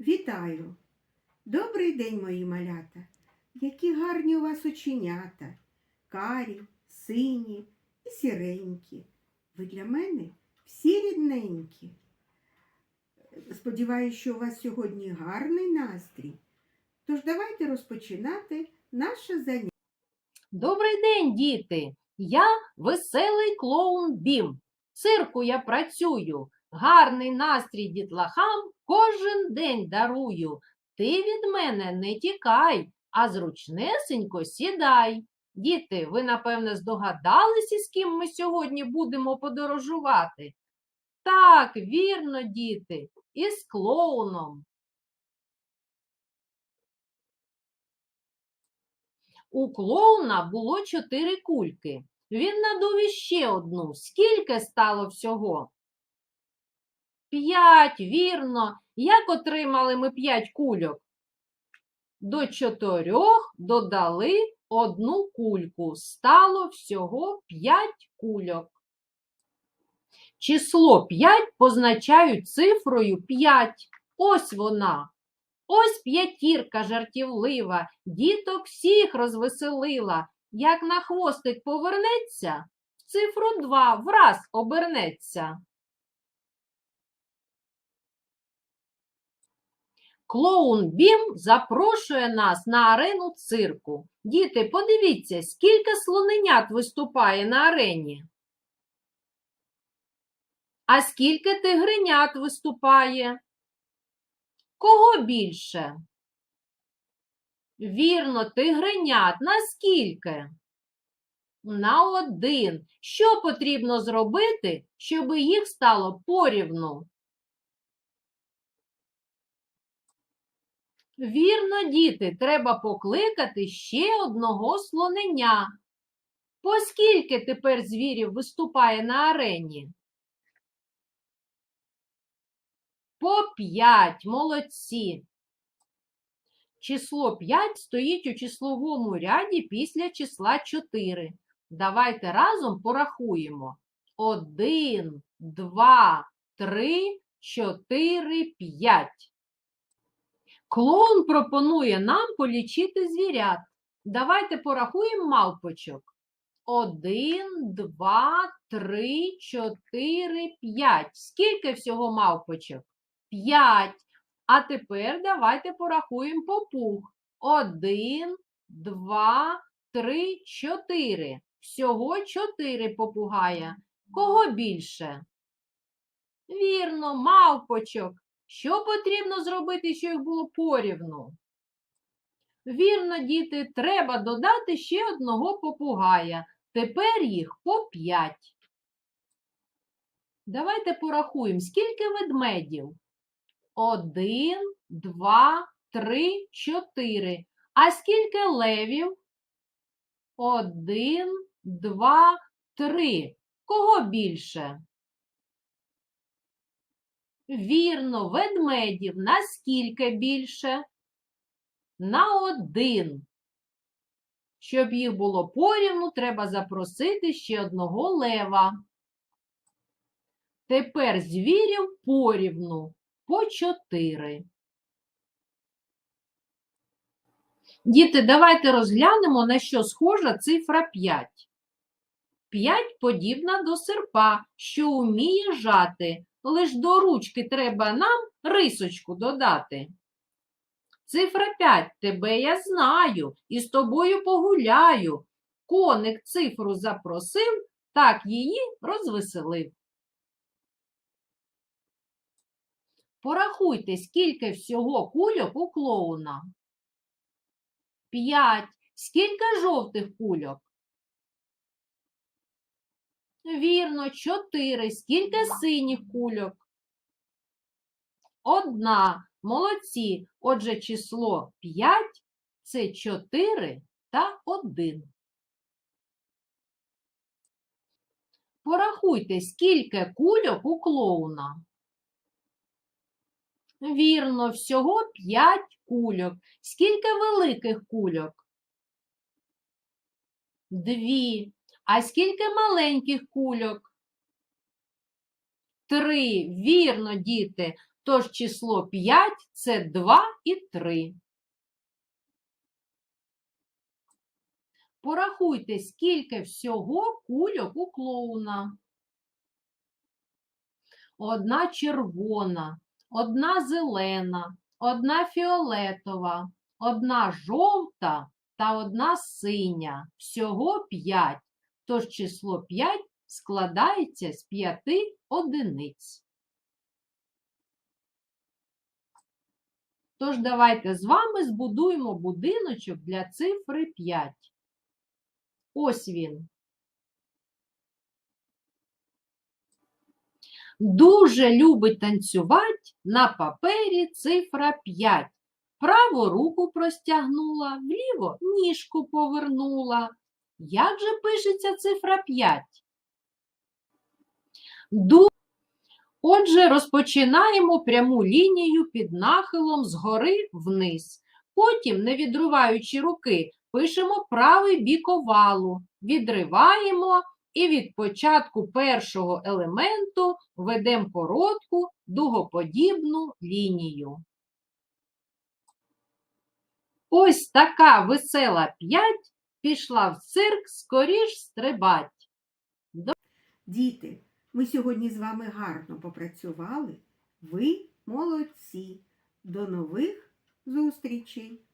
Вітаю! Добрий день, мої малята! Які гарні у вас оченята, карі, сині і сіренькі. Ви для мене всі рідненькі. Сподіваюсь, що у вас сьогодні гарний настрій. Тож давайте розпочинати наше заняття. Добрий день, діти! Я веселий клоун Бім. В цирку я працюю, гарний настрій дітлахам кожен день дарую. Ти від мене не тікай, а зручнесенько сідай. Діти, ви, напевне, здогадалися, з ким ми сьогодні будемо подорожувати? Так, вірно, діти, із клоуном. У клоуна було чотири кульки. Він надув іще одну. Скільки стало всього? П'ять, вірно. Як отримали ми п'ять кульок? До чотирьох додали одну кульку. Стало всього п'ять кульок. Число 5 позначають цифрою 5. Ось вона. Ось п'ятірка жартівлива, діток всіх розвеселила. Як на хвостик повернеться, в цифру 2 враз обернеться. Клоун Бім запрошує нас на арену цирку. Діти, подивіться, скільки слоненят виступає на арені. А скільки тигренят виступає? Кого більше? Вірно, тигренят. Наскільки? На один. Що потрібно зробити, щоб їх стало порівну? Вірно, діти, треба покликати ще одного слоненя. Поскільки тепер звірів виступає на арені? По 5. Молодці. Число 5 стоїть у числовому ряді після числа 4. Давайте разом порахуємо. 1, 2, 3, 4, 5. Клоун пропонує нам полічити звірят. Давайте порахуємо мавпочок. 1, 2, 3, 4, 5. Скільки всього мавпочок? 5. А тепер давайте порахуємо попуг. 1, 2, 3, 4. Всього 4 попугая. Кого більше? Вірно, мавпочок. Що потрібно зробити, щоб їх було порівну? Вірно, діти, треба додати ще одного попугая. Тепер їх по 5. Давайте порахуємо, скільки ведмедів? Один, два, три, чотири. А скільки левів? Один, два, три. Кого більше? Вірно, ведмедів. Наскільки більше? На один. Щоб їх було порівну, треба запросити ще одного лева. Тепер звірів порівну по 4. Діти, давайте розглянемо, на що схожа цифра 5. 5 подібна до серпа, що вміє жати. Лиш до ручки треба нам рисочку додати. Цифра 5. Тебе я знаю і з тобою погуляю. Коник цифру запросив, так її розвеселив. Порахуйте, скільки всього кульок у клоуна. П'ять. Скільки жовтих кульок? Вірно, чотири. Скільки синіх кульок? Одна. Молодці. Отже, число 5 – це 4 та 1. Порахуйте, скільки кульок у клоуна. Вірно, всього 5 кульок. Скільки великих кульок? Дві. А скільки маленьких кульок? Три. Вірно, діти. Тож число 5 – це 2 і 3. Порахуйте, скільки всього кульок у клоуна. Одна червона, одна зелена, одна фіолетова, одна жовта та одна синя. Всього 5. Тож число 5 складається з 5 одиниць. Тож давайте з вами збудуємо будиночок для цифри 5. Ось він. Дуже любить танцювати на папері цифра 5. Праву руку простягнула, вліво ніжку повернула. Як же пишеться цифра 5? Ду... Отже, розпочинаємо пряму лінію під нахилом згори вниз. Потім, не відриваючи руки, пишемо правий бік овалу, відриваємо і від початку першого елементу ведемо коротку дугоподібну лінію. Ось така весела п'ять пішла в цирк скоріш стрибать. Діти, ми сьогодні з вами гарно попрацювали. Ви молодці. До нових зустрічей!